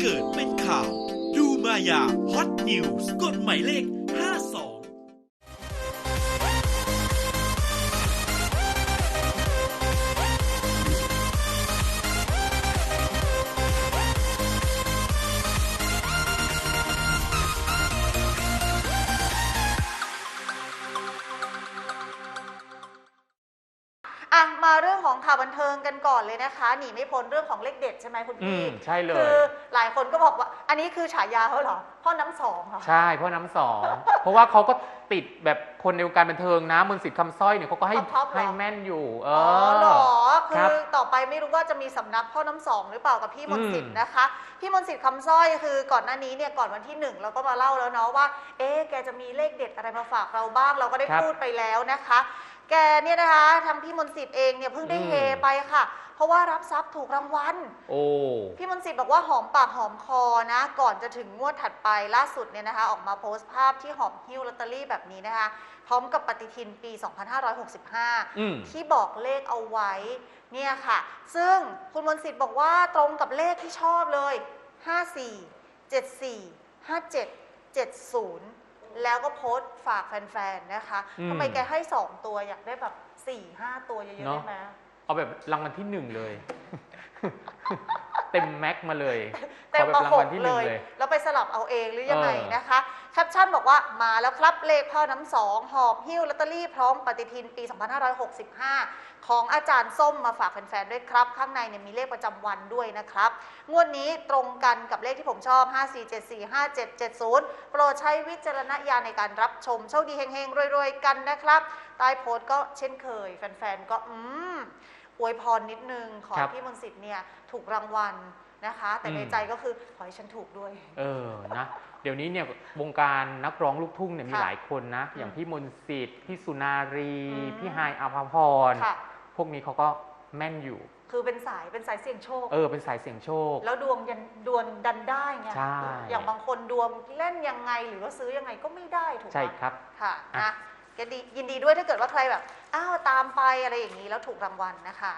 เกิดเป็นข่าว ดูมายาฮอตนิวส์กฎหมายเลข อะมาเรื่องของข่าวบันเทิงกันก่อนเลยนะคะหนีไม่พ้นเรื่องของเลขเด็ดใช่ไหมคุณอืพี่มใช่เลย คือหลายคนก็บอกว่า อันนี้คือฉายาเขาเหรอพ่อน้ำสองเหรอ ใช่เพราะน้ำสอง เพราะว่าเขาก็ติดแบบคนในวงการบันเทิงนะมนต์สิทธิ์คำสร้อยเนี่ยเขาก็ให้ท็อปๆเหรอ ให้แม่นอยู่ เออ๋ออเหรอคคืรับอต่อไปไม่รู้ว่าจะมีสำนักพ่อน้ำสองหรือเปล่ากับพี่มนต์สิทธิ์อืมนะคะ พี่มนต์สิทธิ์คำสร้อยคือก่อนหน้านี้เนี่ยก่อนวันที่หนึ่งเราก็มาเล่าแล้วเนาะว่า เอ๊ะแกจะมีเลขเด็ดอะไรมาฝากเราบ้างเราก็ได้พูดไปแล้วนะคะ แกเนี่ยนะคะทางพี่มนต์สิทธิ์เองเนี่ยเพิ่งได้เฮไปค่ะ เพราะว่ารับทรัพย์ถูกรางวัล โอ้ พี่มนต์สิทธิ์บอกว่าหอมปากหอมคอนะ ก่อนจะถึงงวดถัดไปล่าสุดเนี่ยนะคะ ออกมาโพสต์ภาพที่หอมหิ้วลอตเตอรี่แบบนี้นะคะ พร้อมกับปฏิทินปี 2565 อืม ที่บอกเลขเอาไว้เนี่ยค่ะ ซึ่งคุณมนต์สิทธิ์บอกว่าตรงกับเลขที่ชอบเลย 54 74 57 70 แล้วก็โพสต์ฝากแฟนๆนะคะอืม ทำไมแกให้2ตัวอยากได้แบบ4 5ตัวเยอะๆเนอะได้ไหมเอาแบบรางวัลที่หนึ่งเลย เต็มแม็กมาเลยเต็มขอมาแบบรางหวัลกที่หเลนึ่งยเลย แล้วไปสลับเอาเองหรือยังไงเออนะคะแคปชั่นบอกว่ามาแล้วครับเลขพ่อน้ำสองหอบหิ้วลอตเตอรี่พร้อมปฏิทินปี 2565 ของอาจารย์ส้มมาฝากแฟนๆด้วยครับ ข้างในเนี่ยมีเลขประจำวันด้วยนะครับ งวดนี้ตรงกันกับเลขที่ผมชอบ 54745770 โปรดใช้วิจารณญาณในการรับชมโชคดีเฮงๆรวยๆกันนะครับใต้โพสต์ก็เช่นเคย แฟนๆก็อืม อวยพรนิดนึง ขอครัให้บพี่มนต์สิทธิ์เนี่ยถูกรางวัลนะคะ แต่ในอืมใจก็คือขอให้ฉันถูกด้วย เออนะเดี๋ยวนี้เนี่ยวงการนักร้องลูกทุ่งเนี่ยมีค่ะหลายคนนะ อย่างอืมพี่มนต์สิทธิ์พี่สุนารี อืม พี่ไฮายอาภาพร ค่ะ พวกนี้เขาก็แม่นอยู่ คือเป็นสายเป็นสายเสี่ยงโชค เออ เป็นสายเสี่ยงโชค แล้วดวงยันดวงดันได้ไงใช่ อย่างบางคนดวงเล่นยังไงหรือว่าซื้อยังไงก็ไม่ได้ถูกไหมใช่ครับ ค่ะอะ นะก็ดี ยินดีด้วยถ้าเกิดว่าใครแบบอ้าวตามไปอะไรอย่างนี้แล้วถูกรางวัลนะคะ